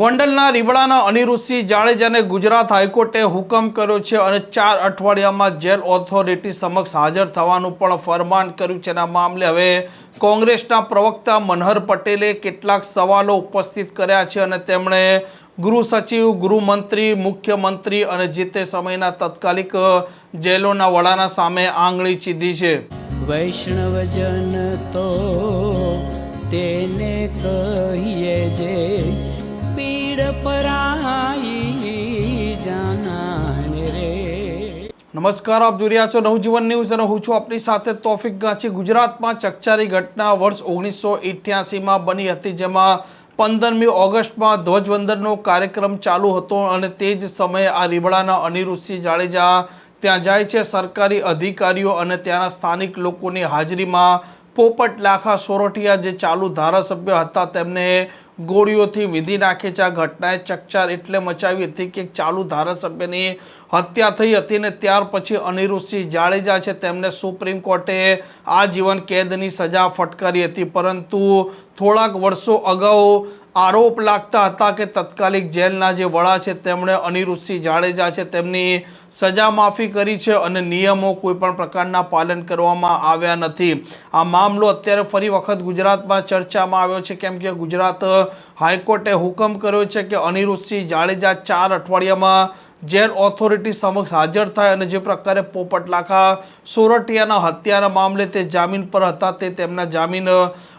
ગોંડલના રીબડાના અનિરુદ્ધસિંહ જાડેજાને ગુજરાત હાઈકોર્ટે હુકમ કર્યો છે અને ચાર અઠવાડિયામાં જેલ ઓથોરિટી સમક્ષ હાજર થવાનું પણ ફરમાન કર્યું છે. આ મામલે હવે કોંગ્રેસના પ્રવક્તા મનહર પટેલે કેટલાક સવાલો ઉપસ્થિત કર્યા છે અને તેમણે ગૃહ સચિવ, ગૃહમંત્રી, મુખ્યમંત્રી અને જે તે સમયના તત્કાલિક જેલોના વડાના સામે આંગળી ચીધી છે. વૈષ્ણવજન તો તેને કહીએ જે નમસ્કાર, આપ જોઈ રહ્યા છો નવજીવન ન્યૂઝ અને હું છું આપની સાથે તોફિક ગાંચી. ગુજરાતમાં ચકચારી ઘટના વર્ષ ઓગણીસો ઇઠ્યાસીમાં બની હતી, જેમાં પંદરમી ઓગસ્ટમાં ધ્વજવંદનનો કાર્યક્રમ ચાલુ હતો અને તે જ સમયે આ રીબડાના અનિરુદ્ધસિંહ જાડેજા ત્યાં જાય છે. સરકારી અધિકારીઓ અને ત્યાંના સ્થાનિક લોકોની હાજરીમાં પોપટ લાખા સોરઠિયા, જે ચાલુ ધારાસભ્ય હતા, તેમને ગોળીઓથી વિધિ નાખે છે. આ ઘટનાએ ચકચાર એટલે મચાવી હતી કે ચાલુ ધારાસભ્યની હત્યા થઈ હતી ને ત્યાર પછી અનિરુદ્ધસિંહ જાડેજા છે તેમને સુપ્રીમ કોર્ટે આજીવન કેદની સજા ફટકારી હતી. પરંતુ થોડાક વર્ષો અગાઉ આરોપ લાગતા હતા કે તત્કાલિક જેલના જે વડા છે, તેમણે અનિરુદ્ધસિંહ જાડેજા છે, તેમની સજા માફી કરી છે અને નિયમો કોઈ પણ પ્રકારના પાલન કરવામાં આવ્યા નથી. આ મામલો અત્યારે ફરી વખત ગુજરાતમાં ચર્ચામાં આવ્યો છે, કેમ કે ગુજરાત હાઈકોર્ટે હુકમ કર્યો છે કે અનિરુદ્ધસિંહ જાડેજા ચાર અઠવાડિયામાં જેલ ઓથોરિટી સમક્ષ હાજર થાય અને જે પ્રકારે પોપટલાખા સોરઠિયાના હત્યાના મામલે તે જામીન પર હતા, તે તેમના જામીન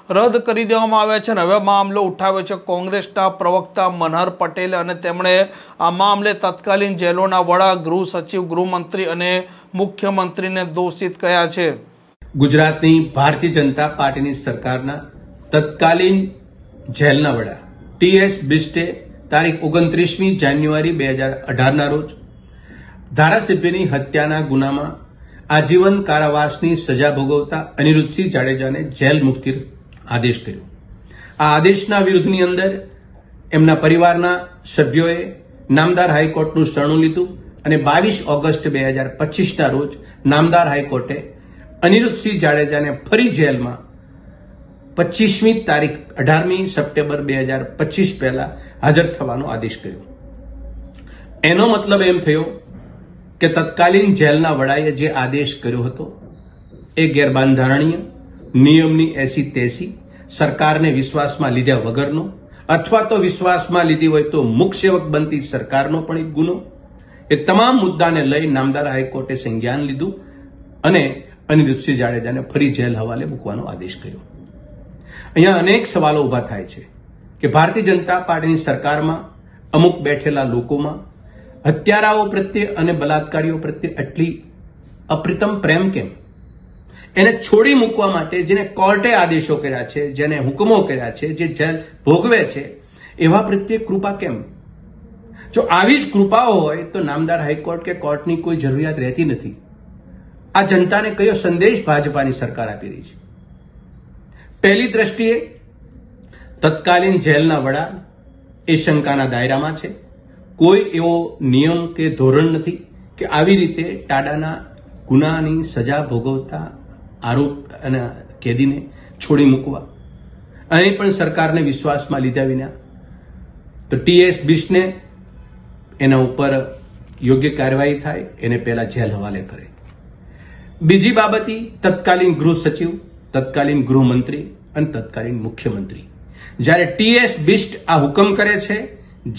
રદ કરી દેવામાં આવ્યા છે અને હવે મામલો ઉઠાવ્યો છે કોંગ્રેસના પ્રવક્તા મનહર પટેલે અને તેમણે આ મામલે તત્કાલીન જેલોના વડા, ગૃહ સચિવ, ગૃહમંત્રી અને મુખ્યમંત્રીને દોષિત કયા છે. ગુજરાતની ભારતીય જનતા પાર્ટીની સરકારના તત્કાલીન જેલના વડા. ટીએસ બિસ્ટે તારીખ ઓગણત્રીસમી જાન્યુઆરી બે હજાર અઢારના રોજ ધારાસભ્યની હત્યાના ગુનામાં આજીવન કારાવાસની સજા ભોગવતા અનિરુદ્ધસિંહ જાડેજાને જેલ મુક્તિ આદેશ કર્યો. આ આદેશના વિરુદ્ધની અંદર એમના પરિવારના સભ્યોએ નામદાર હાઈકોર્ટનું શરણું લીધું અને બાવીસ ઓગસ્ટ બે હજાર પચીસના રોજ નામદાર હાઈકોર્ટે અનિરુદ્ધસિંહ જાડેજાને ફરી જેલમાં પચીસમી તારીખ અઢારમી સપ્ટેમ્બર બે હજાર પચીસ પહેલા હાજર થવાનો આદેશ કર્યો. એનો મતલબ એમ થયો કે તત્કાલીન જેલના વડાએ જે આદેશ કર્યો હતો એ ગેરબાંધારણીય નિયમની એસી તેસી, સરકારને વિશ્વાસમાં લીધા વગરનો, અથવા તો વિશ્વાસમાં લીધી હોય તો મુખ બનતી સરકારનો પણ એક ગુનો. એ તમામ મુદ્દાને લઈ નામદાર હાઈકોર્ટે સંજ્ઞાન લીધું અને અનિરુદ્ધસિંહ જાડેજાને ફરી જેલ હવાલે મૂકવાનો આદેશ કર્યો. અહીંયા અનેક સવાલો ઊભા થાય છે કે ભારતીય જનતા પાર્ટીની સરકારમાં અમુક બેઠેલા લોકોમાં હત્યારાઓ પ્રત્યે અને બલાત્કારીઓ પ્રત્યે આટલી અપ્રિતમ પ્રેમ કેમ? એને છોડી મૂકવા માટે જેને કોર્ટે આદેશો કર્યા છે, જેને હુકમો કર્યા છે, જે જેલ ભોગવે છે, એવા પ્રત્યે કૃપા કેમ? જો આવી જ કૃપાઓ હોય તો નામદાર હાઈકોર્ટ કે કોર્ટની કોઈ જરૂરિયાત રહેતી નથી. આ જનતાને કયો સંદેશ ભાજપાની સરકાર આપી રહી છે? પહેલી દ્રષ્ટિએ, તત્કાલીન જેલના વડા એ શંકાના દાયરામાં છે. કોઈ એવો નિયમ કે ધોરણ નથી કે આવી રીતે ટાડાના ગુનાની સજા ભોગવતા આરોપ અને કેદીને છોડી મૂકવા. અહીં પણ સરકારને વિશ્વાસમાં લીધા વિના તો ટીએસ બિસ્ટને એના ઉપર યોગ્ય કાર્યવાહી થાય, એને પહેલા જેલ હવાલે કરે. બીજી બાબત, તત્કાલીન ગૃહ સચિવ, તત્કાલીન ગૃહમંત્રી અને તત્કાલીન મુખ્યમંત્રી. જ્યારે ટીએસ બિસ્ટ આ હુકમ કરે છે,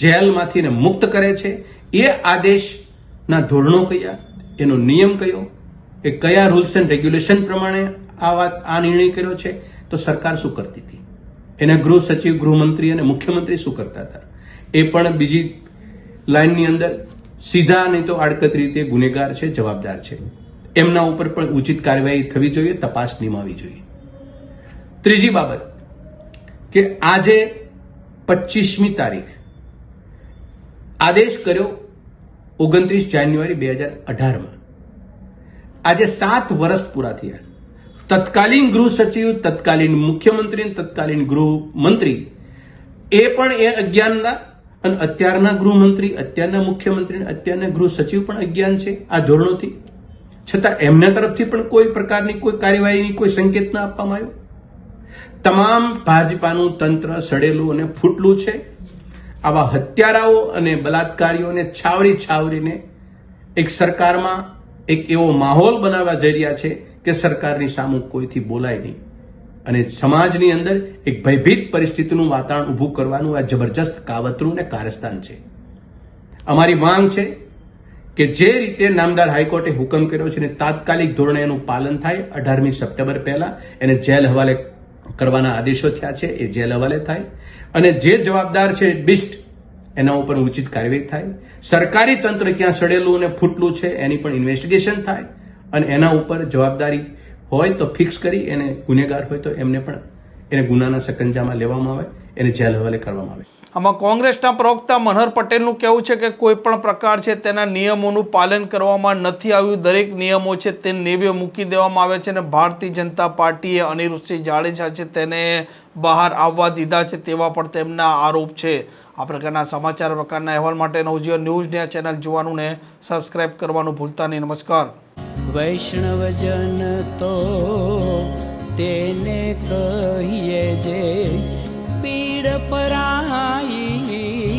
જેલમાંથી મુક્ત કરે છે, એ આદેશના ધોરણો કયા, એનો નિયમ કયો એ કયા રૂલ્સ એન્ડ રેગ્યુલેશન પ્રમાણે આ વાત, આ નિર્ણય કર્યો છે, તો સરકાર શું કરતી હતી? એના ગૃહ સચિવ, ગૃહમંત્રી અને મુખ્યમંત્રી શું કરતા હતા? એ પણ બીજી લાઇનની અંદર સીધા નહીં તો આડકત રીતે ગુનેગાર છે, જવાબદાર છે. એમના ઉપર પણ ઉચિત કાર્યવાહી થવી જોઈએ, તપાસ નિમાવી જોઈએ. ત્રીજી બાબત, કે આજે પચીસમી તારીખ, આદેશ કર્યો ઓગણત્રીસ જાન્યુઆરી બે હજાર અઢારમાં. આજે સાત વર્ષ પૂરા થયા. તત્કાલીન ગૃહ સચિવ, તત્કાલીન મુખ્યમંત્રી, તત્કાલીન ગૃહમંત્રી એ પણ એ અજ્ઞાનના અને અત્યારના ગૃહમંત્રી અત્યારના મુખ્યમંત્રી અત્યારના ગૃહ સચિવ પણ અજ્ઞાન છે આ ધોરણોથી. છતાં એમના તરફથી પણ કોઈ પ્રકારની કોઈ કાર્યવાહીની કોઈ સંકેત ન આપવામાં આવ્યો. તમામ ભાજપાનું તંત્ર સડેલું અને ફૂટલું છે. આવા હત્યારાઓ અને બલાત્કારીઓને છાવરી છાવરીને એક સરકારમાં એક એવો માહોલ બનાવવા જઈ રહ્યા છે કે સરકારની સામુ કોઈથી બોલાય નહીં. અને સમાજની અંદર એક ભયભીત પરિસ્થિતિનું વાતાવરણ ઊભું કરવાનું આ જબરજસ્ત કાવતરું અને કારસ્તાન છે. અમારી માંગ છે કે જે રીતે નામદાર હાઈકોર્ટે હુકમ કર્યો છે અને તાત્કાલિક ધોરણે એનું પાલન થાય, અઢારમી સપ્ટેમ્બર પહેલા એને જેલ હવાલે કરવાના આદેશો થયા છે, એ જેલ હવાલે થાય. અને જે જવાબદાર છે બિસ્ટ એના ઉપર ઉચિત કાર્યવાહી થાય. સરકારી તંત્ર ક્યાં સડેલું અને ફૂટલું છે એની પણ ઇન્વેસ્ટિગેશન થાય અને એના ઉપર જવાબદારી હોય તો ફિક્સ કરી એને ગુનેગાર હોય તો એમને પણ એને ગુનાના સકંજામાં લેવામાં આવે, એને જેલ હવાલે કરવામાં આવે. આમાં કોંગ્રેસના પ્રવક્તા મનહર પટેલનું કહેવું છે કે કોઈ પણ પ્રકાર છે તેના નિયમોનું પાલન કરવામાં નથી આવ્યું. દરેક નિયમો છે તે નેવે મૂકી દેવામાં આવે છે અને ભારતીય જનતા પાર્ટીએ અનિરુદ્ધસિંહ જાડેજા છે તેને બહાર આવવા દીધા છે તેવા પણ તેમના આરોપ છે. આ પ્રકારના સમાચાર પ્રકારના અહેવાલ માટે નવજીવન ન્યૂઝની આ ચેનલ જોવાનું ને સબસ્ક્રાઇબ કરવાનું ભૂલતા નહીં. નમસ્કાર. વૈષ્ણવજન તો તેને કહીએ જે પીડ પરાઈ